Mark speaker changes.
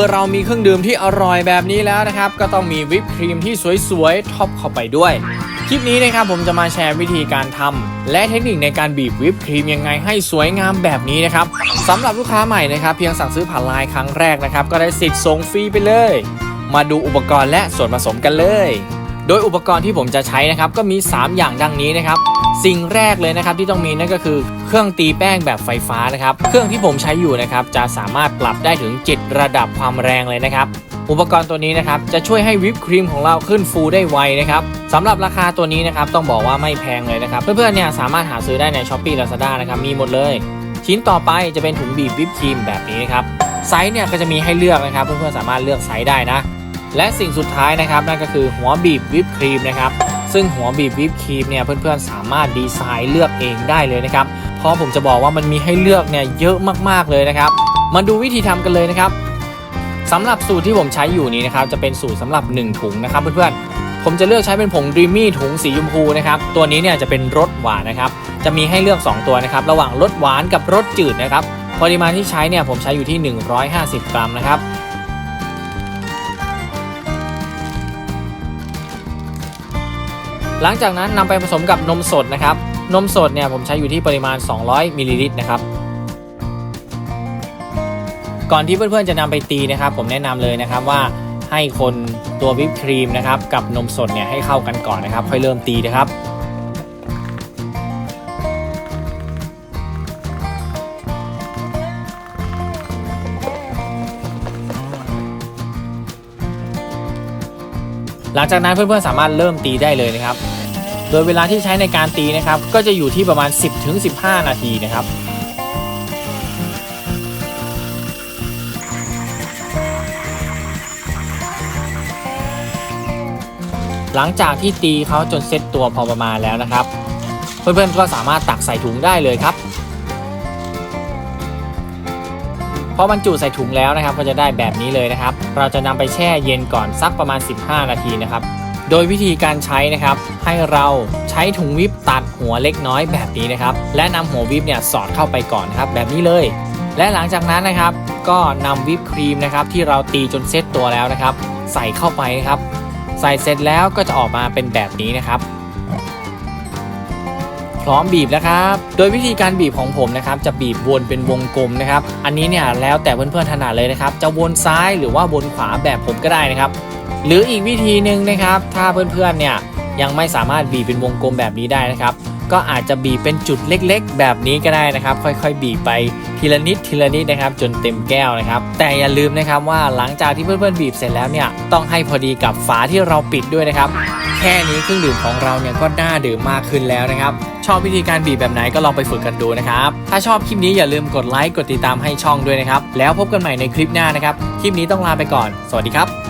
Speaker 1: มื่อเรามีเครื่องดื่มที่อร่อยแบบนี้แล้วนะครับ ก็ต้องมีวิปครีมที่สวยๆท็อปเข้าไปด้วย คลิปนี้นะครับผมจะมาแชร์วิธีการทำและเทคนิคในการบีบวิปครีมยังไงให้สวยงามแบบนี้นะครับสำหรับลูกค้าใหม่นะครับ เพียงสั่งซื้อผ่านไลน์ครั้งแรกนะครับ ก็ได้สิทธิ์ส่งฟรีไปเลย มาดูอุปกรณ์และส่วนผสมกันเลย โดยอุปกรณ์ที่ผมจะใช้นะครับก็มี 3 อย่างดังนี้นะครับสิ่งแรกเลยนะครับที่ต้องมีนั่นก็คือ เครื่องตีแป้งแบบไฟฟ้านะครับ เครื่องที่ผมใช้อยู่นะครับจะสามารถปรับได้ถึง 7 ระดับความแรงเลยนะครับ อุปกรณ์ตัวนี้นะครับจะช่วยให้วิปครีมของเราขึ้นฟูได้ไวนะครับสำหรับราคาตัวนี้นะครับต้องบอกว่าไม่แพงเลยนะครับ เพื่อนๆเนี่ยสามารถหาซื้อได้ใน s h อ p e e Lazada นะครับมีหมดเลย ชิ้นต่อไปจะเป็นถุงบีบวิปครีมแบบนี้นะครับไซส์เนี่ยก็จะมีให้เลือกนะครับ เพื่อนๆสามารถเลือกไซส์ได้นะและสิ่งสุดท้ายนะครับนั่นก็คือหัวบีบวิปครีมนะครับซึ่งหัวบีบวิปครีมเนี่ยเพื่อนๆสามารถดีไซน์เลือกเองได้เลยนะครับ พราะผมจะบอกว่ามันมีให้เลือกเนี่ยเยอะมากๆเลยนะครับ มาดูวิธีทำกันเลยนะครับสำหรับสูตรที่ผมใช้อยู่นี้นะครับจะเป็นสูตรสำหรับ 1 ถุงนะครับเพื่อนๆผมจะเลือกใช้เป็นผงด e มมี่ถุงสีชมพูนะครับตัวนี้เนี่ยจะเป็นรสหวานนะครับจะมีให้เลือก 2 ตัวนะครับระหว่างรสหวานกับรสจืดนะครับปริมาณที่ใช้เนี่ยผมใช้อยู่ที่ 150 กรัมนะครับหลังจากนั้นนำไปผสมกับนมสดนะครับ นมสดเนี่ยผมใช้อยู่ที่ปริมาณ 200มิลลิลิตรนะครับก่อนที่เพื่อนๆจะนำไปตีนะครับ ผมแนะนำเลยนะครับว่าให้คนตัววิปครีมนะครับกับนมสดเนี่ยให้เข้ากันก่อนนะครับ ค่อยเริ่มตีนะครับ หลังจากนั้นเพื่อนๆสามารถเริ่มตีได้เลยนะครับ โดยเวลาที่ใช้ในการตีนะครับ ก็จะอยู่ที่ประมาณ 10-15 นาทีนะครับหลังจากที่ตีเขาจนเซ็ตตัวพอประมาณแล้วนะครับ เพื่อนๆก็สามารถตักใส่ถุงได้เลยครับพอบรรจุใส่ถุงแล้วนะครับ ก็จะได้แบบนี้เลยนะครับ เราจะนำไปแช่เย็นก่อนสักประมาณ 15 นาทีนะครับ โดยวิธีการใช้นะครับ ให้เราใช้ถุงวิปตัดหัวเล็กน้อยแบบนี้นะครับ และนำหัววิปเนี่ยสอดเข้าไปก่อนนะครับแบบนี้เลย และหลังจากนั้นนะครับ ก็นำวิปครีมนะครับที่เราตีจนเซตตัวแล้วนะครับ ใส่เข้าไปนะครับ ใส่เสร็จแล้วก็จะออกมาเป็นแบบนี้นะครับ พร้อมบีบแล้วครับ โดยวิธีการบีบของผมนะครับจะบีบวนเป็นวงกลมนะครับ อันนี้เนี่ยแล้วแต่เพื่อนๆถนัดเลยนะครับ จะวนซ้ายหรือว่าวนขวาแบบผมก็ได้นะครับ หรืออีกวิธีหนึ่งนะครับ ถ้าเพื่อนๆเนี่ยยังไม่สามารถบีบเป็นวงกลมแบบนี้ได้นะครับ ก็อาจจะบีบเป็นจุดเล็กๆ แบบนี้ก็ได้นะครับ ค่อยๆ บีบไปทีละนิดทีละนิดนะครับ จนเต็มแก้วนะครับ แต่อย่าลืมนะครับว่าหลังจากที่เพื่อนๆบีบเสร็จแล้วเนี่ยต้องให้พอดีกับฝาที่เราปิดด้วยนะครับ แค่นี้เครื่องดื่มของเราเนี่ยก็น่าดื่มมากขึ้นแล้วนะครับ ชอบวิธีการบีบแบบไหนก็ลองไปฝึกกันดูนะครับ ถ้าชอบคลิปนี้อย่าลืมกดไลค์กดติดตามให้ช่องด้วยนะครับแล้วพบกันใหม่ในคลิปหน้านะครับคลิปนี้ต้องลาไปก่อน สวัสดีครับ